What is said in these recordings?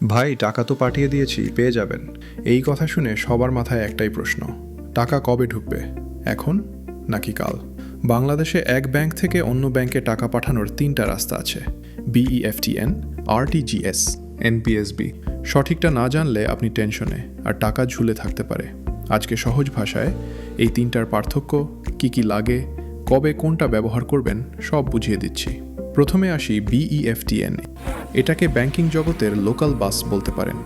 ভাই, টাকা তো পাঠিয়ে দিয়েছি, পেয়ে যাবেন। এই কথা শুনে সবার মাথায় একটাই প্রশ্ন, টাকা কবে ঢুকবে, এখন নাকি কাল? বাংলাদেশে এক ব্যাংক থেকে অন্য ব্যাংকে টাকা পাঠানোর তিনটা রাস্তা আছে বিইএফটিএন আরটিজিএস এনপিএসবি সঠিকটা না জানলে আপনি টেনশনে, আর টাকা ঝুলে থাকতে পারে। আজকে সহজ ভাষায়, এই তিনটার পার্থক্য, কি কি লাগে, কবে কোনটা ব্যবহার করবেন, সব বুঝিয়ে দিচ্ছি। প্রথমে আসি E বিইএফটিএন এটাকে ব্যাংকিং জগতের লোকাল বাস বলতে পারেন।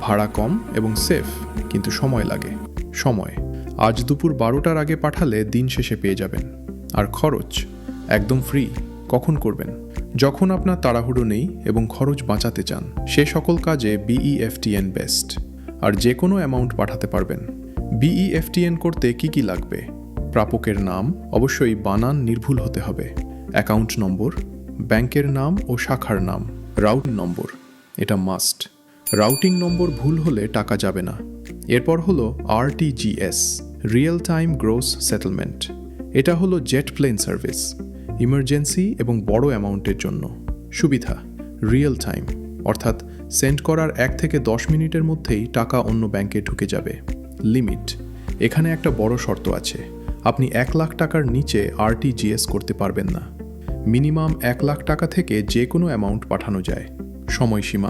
ভাড়া কম এবং সেফ কিন্তু সময় লাগে। সময়। আজ দুপুর বারোটার আগে পাঠালে দিন শেষে পেয়ে যাবেন। আর খরচ? একদম ফ্রি কখন করবেন? যখন আপনার তাড়াহুড়ো নেই এবং খরচ বাঁচাতে চান, সে সকল কাজে E বিইএফটিএন বেস্ট আর যে কোনো অ্যামাউন্ট পাঠাতে পারবেন। বিইএফটিএন করতে কি কি লাগবে? প্রাপকের নাম? অবশ্যই বানান নির্ভুল হতে হবে। Account number? ব্যাংকের নাম ও শাখার নাম রাউট নম্বর। এটা মাস্ট রাউটিং নম্বর ভুল হলে টাকা যাবে না। এরপর হলো RTGS real time gross settlement এটা হলো জেট প্লেন সার্ভিস ইমার্জেন্সি এবং বড় অ্যামাউন্টের জন্য। সুবিধা রিয়েল টাইম অর্থাৎ সেন্ড করার এক থেকে দশ মিনিটের মধ্যেই টাকা অন্য ব্যাংকে ঢুকে যাবে। লিমিট এখানে একটা বড় শর্ত আছে। আপনি এক লাখ টাকার নিচে আরটিজিএস করতে পারবেন না। মিনিমাম এক লাখ টাকা থেকে যে কোনো অ্যামাউন্ট পাঠানো যায়। সময়সীমা,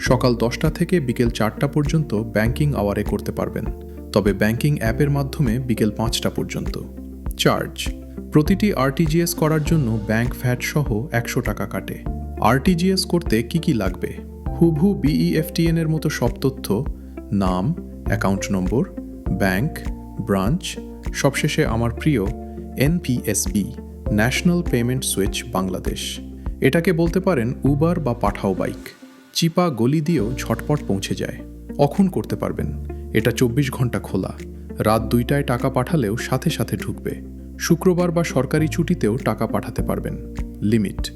সকাল দশটা থেকে বিকেল চারটা পর্যন্ত ব্যাংকিং আওয়ারে করতে পারবেন। তবে ব্যাংকিং অ্যাপের মাধ্যমে বিকেল পাঁচটা পর্যন্ত। চার্জ প্রতিটি আরটিজিএস করার জন্য ব্যাংক ফ্যাট সহ একশো টাকা কাটে। আরটিজিএস করতে কি কি লাগবে? হুবহু বিইএফটিএন এর মতো সব তথ্য, নাম অ্যাকাউন্ট নম্বর ব্যাংক ব্রাঞ্চ সবশেষে আমার প্রিয় NPSB national payment switch Bangladesh. এটাকে বলতে পারেন উবার বা পাঠাও বাইক। চিপা গলি দিয়েও ঝটপট পৌঁছে যায়। অখন করতে পারবেন? এটা চব্বিশ ঘণ্টা খোলা। রাত দুইটায় টাকা পাঠালেও সাথে সাথে ঢুকবে। শুক্রবার বা সরকারি ছুটিতেও টাকা পাঠাতে পারবেন। লিমিট।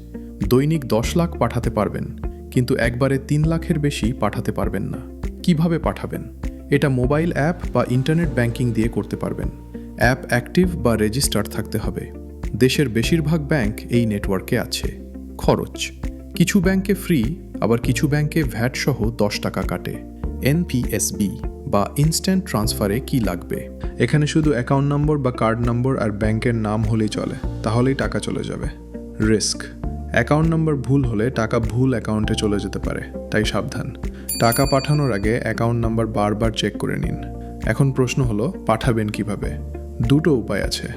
দৈনিক দশ লাখ পাঠাতে পারবেন। কিন্তু একবারে তিন লাখের বেশি পাঠাতে পারবেন না। কীভাবে পাঠাবেন? এটা মোবাইল অ্যাপ বা ইন্টারনেট ব্যাংকিং দিয়ে করতে পারবেন। অ্যাপ অ্যাক্টিভ বা রেজিস্টার থাকতে হবে। দেশের বেশিরভাগ ব্যাংক এই নেটওয়ার্কে আছে। খরচ। কিছু ব্যাংকে ফ্রি, আবার কিছু ব্যাংকে ভ্যাট সহ দশ টাকা কাটে। এনপিএসবি বা ইনস্ট্যান্ট ট্রান্সফারে কি লাগবে? এখানে শুধু অ্যাকাউন্ট নম্বর বা কার্ড নম্বর আর ব্যাংকের নাম হলেই চলে। তাহলেই টাকা চলে যাবে। রিস্ক। অ্যাকাউন্ট নম্বর ভুল হলে টাকা ভুল অ্যাকাউন্টে চলে যেতে পারে। তাই সাবধান। টাকা পাঠানোর আগে অ্যাকাউন্ট নাম্বার বারবার চেক করে নিন। এখন প্রশ্ন হলো, পাঠাবেন কীভাবে? দুটো উপায় আছে।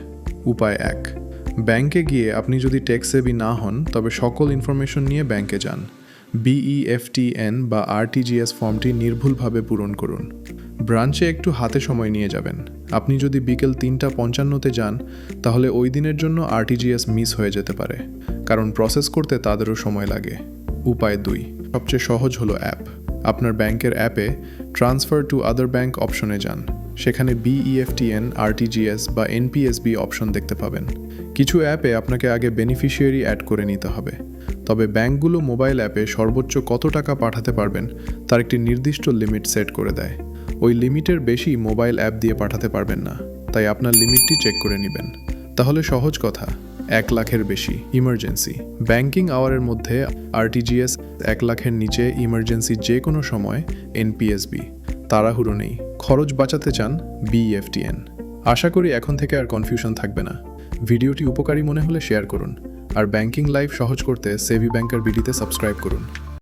উপায় এক। ব্যাংকে গিয়ে আপনি যদি ট্যাক্স সেভি না হন, তবে সকল ইনফরমেশন নিয়ে ব্যাংকে যান। বিইএফটিএন বা আরটিজিএস ফর্মটি নির্ভুলভাবে পূরণ করুন। ব্রাঞ্চে একটু হাতে সময় নিয়ে যাবেন। আপনি যদি বিকেল তিনটা পঞ্চান্নতে যান, তাহলে ওই দিনের জন্য আরটিজিএস মিস হয়ে যেতে পারে। কারণ প্রসেস করতে তাদেরও সময় লাগে। উপায় দুই, সবচেয়ে সহজ হলো অ্যাপ। আপনার ব্যাংকের অ্যাপে ট্রান্সফার টু আদার ব্যাংক অপশনে যান। সেখানে E বিইএফটিএন আরটিজিএস বা এনপিএসবি অপশন দেখতে পাবেন। কিছু অ্যাপে আপনাকে আগে বেনিফিশিয়ারি অ্যাড করে নিতে হবে। তবে ব্যাংকগুলো মোবাইল অ্যাপে সর্বোচ্চ কত টাকা পাঠাতে পারবেন, তার একটি নির্দিষ্ট লিমিট সেট করে দেয়। ওই লিমিটের বেশি মোবাইল অ্যাপ দিয়ে পাঠাতে পারবেন না, তাই আপনার লিমিটটি চেক করে নেবেন। তাহলে সহজ কথা, এক লাখের বেশি ইমার্জেন্সি ব্যাংকিং আওয়ারের মধ্যে আরটিজিএস এক লাখের নিচে ইমার্জেন্সি যে কোনো সময় এনপিএসবি তাড়াহুড়ো নেই। খরচ বাঁচাতে চান বিএফটিএন আশা করি এখন থেকে আর কনফিউশন থাকবে না। ভিডিওটি উপকারী মনে হলে শেয়ার করুন। আর ব্যাংকিং লাইফ সহজ করতে সেভি ব্যাংকার বিডিতে সাবস্ক্রাইব করুন।